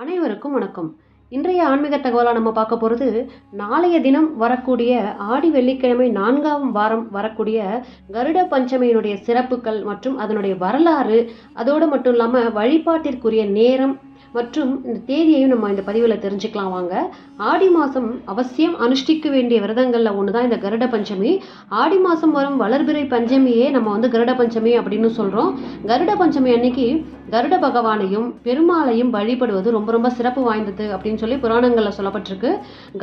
அனைவருக்கும் வணக்கம். இன்றைய ஆன்மீக தகவலாக நம்ம பார்க்க போகிறது நாளைய தினம் வரக்கூடிய ஆடி வெள்ளிக்கிழமை நான்காம் வாரம் வரக்கூடிய கருட பஞ்சமியினுடைய சிறப்புகள் மற்றும் அதனுடைய வரலாறு அதோடு மட்டும் இல்லாமல் வழிபாட்டிற்குரிய நேரம் மற்றும் இந்த தேதியையும் நம்ம இந்த பதிவில் தெரிஞ்சுக்கலாம் வாங்க. ஆடி மாதம் அவசியம் அனுஷ்டிக்க வேண்டிய விரதங்களில் ஒன்று தான் இந்த கருட பஞ்சமி. ஆடி மாதம் வரும் வளர்பிறை பஞ்சமியே நம்ம வந்து கருட பஞ்சமி அப்படின்னு சொல்கிறோம் கருட பஞ்சமி அன்னைக்கு கருட பகவானையும் பெருமாளையும் வழிபடுவது ரொம்ப ரொம்ப சிறப்பு வாய்ந்தது அப்படின்னு சொல்லி புராணங்களில் சொல்லப்பட்டிருக்கு.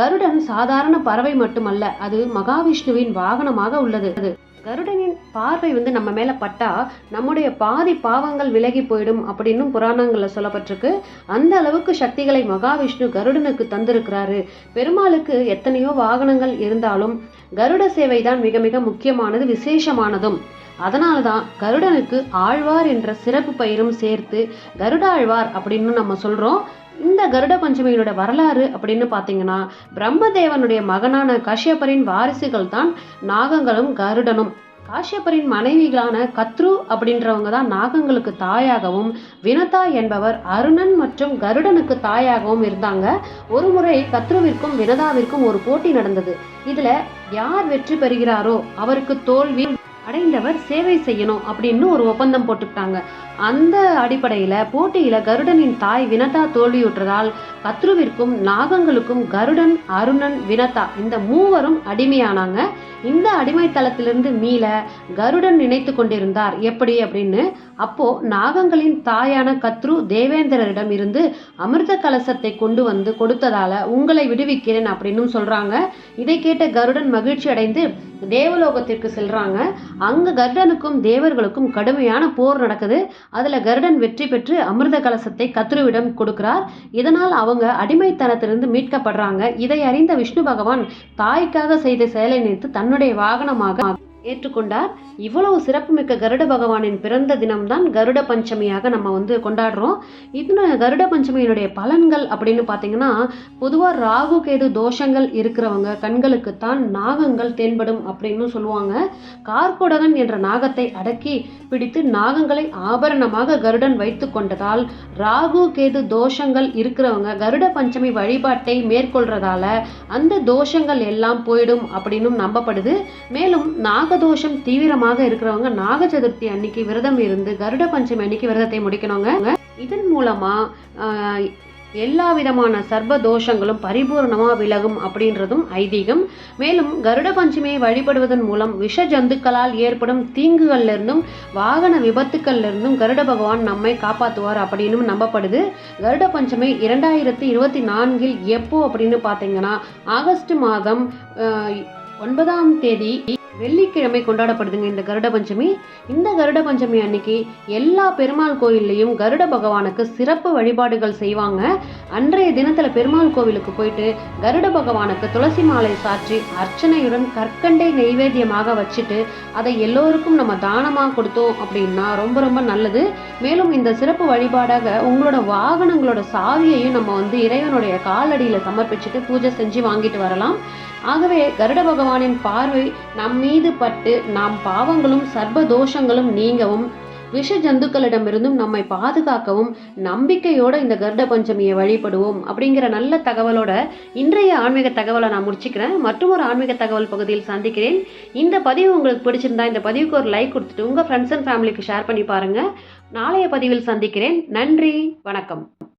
கருடன் சாதாரண பறவை மட்டுமல்ல அது மகாவிஷ்ணுவின் வாகனமாக உள்ளது. அது கருடனின் பார்வை வந்து நம்ம மேலே பட்டா நம்முடைய பாதி பாவங்கள் விலகி போயிடும் அப்படின்னும் புராணங்களில் சொல்லப்பட்டிருக்கு. அந்த அளவுக்கு சக்திகளை மகாவிஷ்ணு கருடனுக்கு தந்திருக்கிறாரு. பெருமாளுக்கு எத்தனையோ வாகனங்கள் இருந்தாலும் கருட சேவை தான் மிக மிக முக்கியமானது விசேஷமானதும். அதனால தான் கருடனுக்கு ஆழ்வார் என்ற சிறப்பு பெயரும் சேர்த்து கருடாழ்வார் அப்படின்னு நம்ம சொல்கிறோம் இந்த கருட பஞ்சமியோட வரலாறு அப்படின்னு பார்த்தீங்கன்னா பிரம்மதேவனுடைய மகனான காஷ்யப்பரின் வாரிசுகள் தான் நாகங்களும் கருடனும். காஷ்யப்பரின் மனைவிகளான கத்ரு அப்படின்றவங்க தான் நாகங்களுக்கு தாயாகவும் வினதா என்பவர் அருணன் மற்றும் கருடனுக்கு தாயாகவும் இருந்தாங்க. ஒரு முறை கத்ருவிற்கும் வினதாவிற்கும் ஒரு போட்டி நடந்தது. இதுல யார் வெற்றி பெறுகிறாரோ அவருக்கு தோல்வி அடைந்தவர் சேவை செய்யணும் அப்படின்னு ஒரு ஒப்பந்தம் போட்டுக்கிட்டாங்க. அந்த அடிப்படையில் போட்டியில் கருடனின் தாய் வினதா தோல்வியுற்றதால் கத்ருவிற்கும் நாகங்களுக்கும் கருடன் அருணன் வினதா இந்த மூவரும் அடிமையானாங்க. இந்த அடிமைத்தளத்திலிருந்து மீள கருடன் நினைத்து கொண்டிருந்தார். எப்படி அப்படின்னு? அப்போ நாகங்களின் தாயான கத்ரு தேவேந்திரரிடம் இருந்து அமிர்த கலசத்தை கொண்டு வந்து கொடுத்ததால உங்களை விடுவிக்கிறேன் அப்படின்னு சொல்றாங்க. இதை கேட்ட கருடன் மகிழ்ச்சி அடைந்து தேவலோகத்திற்கு செல்றாங்க. அங்க கருடனுக்கும் தேவர்களுக்கும் கடுமையான போர் நடக்குது. அதுல கருடன் வெற்றி பெற்று அமிர்த கலசத்தை கத்ருவிடம் கொடுக்கிறார். இதனால் அவங்க அடிமைத்தனத்திலிருந்து மீட்கப்படுறாங்க. இதை அறிந்த விஷ்ணு பகவான் தாய்க்காக செய்த செயலை நினைத்து தன்னுடைய வாகனமாக ஏற்றுக்கொண்டார். இவ்வளவு சிறப்புமிக்க கருட பகவானின் பிறந்த தினம்தான் கருட பஞ்சமியாக நம்ம வந்து கொண்டாடுறோம். இன்னும் கருட பஞ்சமியினுடைய பலன்கள் அப்படின்னு பார்த்தீங்கன்னா பொதுவாக ராகு கேது தோஷங்கள் இருக்கிறவங்க கண்களுக்குத்தான் நாகங்கள் தென்படும் அப்படின்னு சொல்லுவாங்க. கார்கோடகன் என்ற நாகத்தை அடக்கி பிடித்து நாகங்களை ஆபரணமாக கருடன் வைத்து கொண்டதால் ராகு கேது தோஷங்கள் இருக்கிறவங்க கருட பஞ்சமி வழிபாட்டை மேற்கொள்றதால அந்த தோஷங்கள் எல்லாம் போயிடும் அப்படின்னும் நம்பப்படுது. மேலும் தோஷம் தீவிரமாக இருக்கிறவங்க நாக சதுர்த்தி அன்னைக்கு விரதம் இருந்து கருட பஞ்சமி அன்னைக்கு விரதத்தை முடிக்கணுங்க. இதன் மூலமா எல்லா விதமான சர்வ தோஷங்களும் பரிபூர்ணமாக விலகும் அப்படின்றதும் ஐதீகம். மேலும் கருட பஞ்சமியை வழிபடுவதன் மூலம் விஷ ஜந்துக்களால் ஏற்படும் தீங்குகள்லிருந்தும் வாகன விபத்துக்கள்லிருந்தும் கருட பகவான் நம்மை காப்பாற்றுவார் அப்படின்னு நம்பப்படுது. கருட பஞ்சமி இரண்டாயிரத்தி இருபத்தி நான்கில் எப்போ அப்படின்னு பார்த்தீங்கன்னா ஆகஸ்ட் மாதம் ஆஹ், ஒன்பதாம் தேதி வெள்ளிக்கிழமை கொண்டாடப்படுதுங்க இந்த கருட பஞ்சமி. இந்த கருட பஞ்சமி அன்னைக்கு எல்லா பெருமாள் கோயில்லையும் கருட பகவானுக்கு சிறப்பு வழிபாடுகள் செய்வாங்க. அன்றைய தினத்தில் பெருமாள் கோவிலுக்கு போயிட்டு கருட பகவானுக்கு துளசி மாலை சாற்றி அர்ச்சனையுடன் கற்கண்டை நெய்வேத்தியமாக வச்சுட்டு அதை எல்லோருக்கும் நம்ம தானமாக கொடுத்தோம் அப்படின்னா ரொம்ப ரொம்ப நல்லது. மேலும் இந்த சிறப்பு வழிபாடாக உங்களோட வாகனங்களோட சாவியையும் நம்ம வந்து இறைவனுடைய காலடியில் சமர்ப்பிச்சுட்டு பூஜை செஞ்சு வாங்கிட்டு வரலாம். ஆகவே கருட பகவானின் பார்வை நம் மீது பட்டு நாம் பாவங்களும் சர்வ தோஷங்களும் நீங்கவும் விஷ ஜந்துக்களிடமிருந்தும் நம்மை பாதுகாக்கவும் நம்பிக்கையோட இந்த கருட பஞ்சமியை வழிபடுவோம் அப்படிங்கிற நல்ல தகவலோட இன்றைய ஆன்மீக தகவலை நான் முடிச்சுக்கிறேன். மற்றும் ஒரு ஆன்மீக தகவல் பகுதியில் சந்திக்கிறேன். இந்த பதிவு உங்களுக்கு பிடிச்சிருந்தா இந்த பதிவுக்கு ஒரு லைக் கொடுத்துட்டு உங்கள் ஃப்ரெண்ட்ஸ் அண்ட் ஃபேமிலிக்கு ஷேர் பண்ணி பாருங்கள் நாளைய பதிவில் சந்திக்கிறேன். நன்றி. வணக்கம்.